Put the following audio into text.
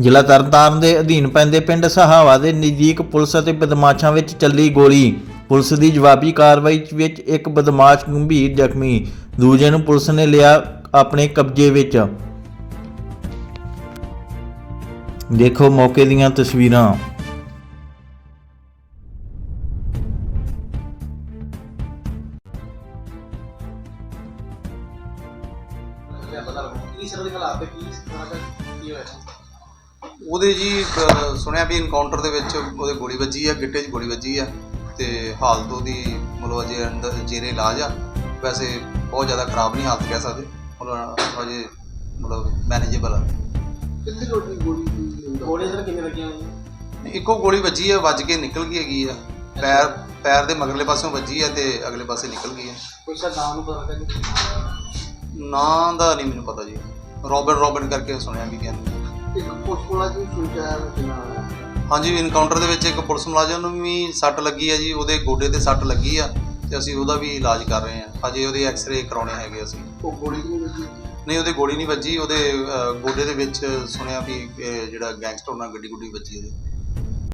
ਜ਼ਿਲ੍ਹਾ ਤਰਨਤਾਰਨ ਦੇ ਅਧੀਨ ਪੈਂਦੇ ਪਿੰਡ ਸਹਾਵਾ ਦੇ ਨਜ਼ਦੀਕ ਪੁਲਿਸ ਅਤੇ ਬਦਮਾਸ਼ਾਂ ਵਿੱਚ ਚੱਲੀ ਗੋਲੀ। ਪੁਲਿਸ ਦੀ ਜਵਾਬੀ ਕਾਰਵਾਈ ਵਿੱਚ ਇੱਕ ਬਦਮਾਸ਼ ਗੰਭੀਰ ਜ਼ਖਮੀ। ਦੂਜੇ ਨੂੰ ਪੁਲਿਸ ਨੇ ਲਿਆ ਆਪਣੇ ਕਬਜ਼ੇ ਵਿੱਚ। ਦੇਖੋ ਮੌਕੇ ਦੀਆਂ ਤਸਵੀਰਾਂ। ਉਹਦੇ ਜੀ ਅਹ, ਸੁਣਿਆ ਵੀ ਇਨਕਾਊਂਟਰ ਦੇ ਵਿੱਚ ਉਹਦੇ ਗੋਲੀ ਵੱਜੀ ਆ ਗਿੱਟੇ 'ਚ ਗੋਲੀ ਵੱਜੀ ਆ ਤੇ ਹਾਲਤ ਉਹਦੀ ਮਤਲਬ ਅਜੇ ਅੰਦਰ ਜੇਰੇ ਇਲਾਜ ਆ। ਵੈਸੇ ਬਹੁਤ ਜ਼ਿਆਦਾ ਖਰਾਬ ਨਹੀਂ ਹਾਲਤ ਕਹਿ ਸਕਦੇ ਮਤਲਬ ਅਜੇ ਮਤਲਬ ਮੈਨੇਜੇਬਲ ਆ। ਕਿੰਨੀ ਰੋਟੀ ਗੋਲੀ ਦੀ ਗੋਲੇ ਸਰ ਕਿੰਨੇ ਲੱਗੀਆਂ ਹੋਈਆਂ? ਇੱਕੋ ਗੋਲੀ ਵੱਜੀ ਆ ਵੱਜ ਕੇ ਨਿਕਲ ਗਈ ਹੈਗੀ ਆ। ਪੈਰ ਪੈਰ ਦੇ ਮਗਰਲੇ ਪਾਸਿਓਂ ਵੱਜੀ ਆ ਤੇ ਅਗਲੇ ਪਾਸੇ ਨਿਕਲ ਗਈ ਆ। ਕੋਈ ਸਰ ਨਾਮ ਨੂੰ ਪਤਾ ਲੱਗਾ ਨਾਂ ਦਾ ਨਹੀਂ ਮੈਨੂੰ ਪਤਾ ਜੀ। ਰੋਬਿਨ ਰੋਬਿਨ ਕਰਕੇ ਸੁਣਿਆ ਵੀ ਕਹਿੰਦੇ। ਇੱਕ ਪੁਲਿਸ ਹਾਂਜੀ ਇਨਕਾਊਂਟਰ ਦੇ ਵਿੱਚ ਇੱਕ ਪੁਲਿਸ ਮੁਲਾਜ਼ਮ ਨੂੰ ਵੀ ਸੱਟ ਲੱਗੀ ਹੈ ਜੀ ਉਹਦੇ ਗੋਡੇ ਤੇ ਸੱਟ ਲੱਗੀ ਆ ਤੇ ਅਸੀਂ ਉਹਦਾ ਵੀ ਇਲਾਜ ਕਰ ਰਹੇ ਹਾਂ ਅਜੇ ਉਹਦੇ ਐਕਸ-ਰੇ ਕਰਾਉਣੇ ਹੈਗੇ ਅਸੀਂ। ਉਹ ਗੋਲੀ ਨਹੀਂ ਲੱਗੀ ਨਹੀਂ ਉਹਦੇ ਗੋਲੀ ਨਹੀਂ ਵੱਜੀ ਉਹਦੇ ਅਹ, ਗੋਡੇ ਦੇ ਵਿੱਚ ਸੁਣਿਆ ਵੀ ਜਿਹੜਾ ਗੈਂਗਸਟਰ ਨਾਲ ਗੱਡੀ ਗੁੱਡੀ ਵੱਜੀ ਉਹਦੇ।